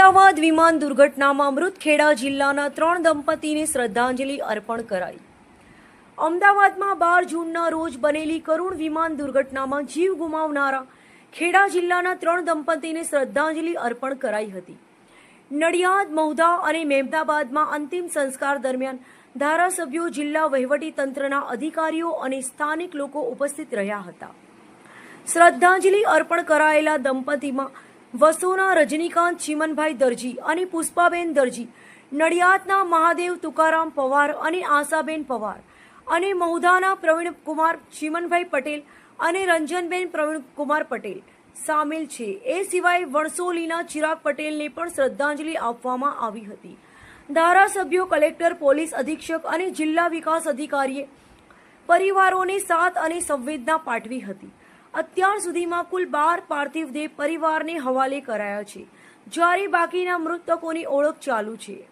અમદાવાદ વિમાન દુર્ઘટનામાં મૃત જિલ્લાના ત્રણ દંપતીને શ્રદ્ધાંજલિ અર્પણ કરાઈ. અમદાવાદમાં બાર જૂનના રોજ બનેલી કરુણ વિમાન દુર્ઘટનામાં જીવ ગુમાવનારા ખેડા જિલ્લાના ત્રણ દંપતીને શ્રદ્ધાંજલિ અર્પણ કરાઈ હતી. નડિયાદ મહુધા અને મહેમદાબાદમાં અંતિમ સંસ્કાર દરમિયાન ધારાસભ્યો જિલ્લા વહીવટી તંત્રના અધિકારીઓ અને સ્થાનિક લોકો ઉપસ્થિત રહ્યા હતા. શ્રદ્ધાંજલિ અર્પણ કરાયેલા દંપતીમાં વસોના, રજનીકાંત, ચીમનભાઈ દરજી અને પુષ્પાબેન દરજી, નડિયાદના મહાદેવ તુકારામ પવાર અને આશાબેન પવાર અને મહુધાના પ્રવીણકુમાર ચીમનભાઈ પટેલ અને રંજનબેન પ્રવીણકુમાર પટેલ સામેલ છે. એ સિવાય વણસોલીના ચિરાગ પટેલને પણ શ્રદ્ધાંજલિ આપવામાં આવી હતી. ધારાસભ્યો, કલેક્ટર, પોલીસ અધિક્ષક અને જિલ્લા વિકાસ અધિકારીએ પરિવારોને સાથ અને સંવેદના પાઠવી હતી. અત્યાર સુધીમાં કુલ બાર પાર્થિવ દેહ પરિવારને હવાલે કરાયા છે. જ્યારે બાકીના મૃતકોની ઓળખ ચાલુ છે.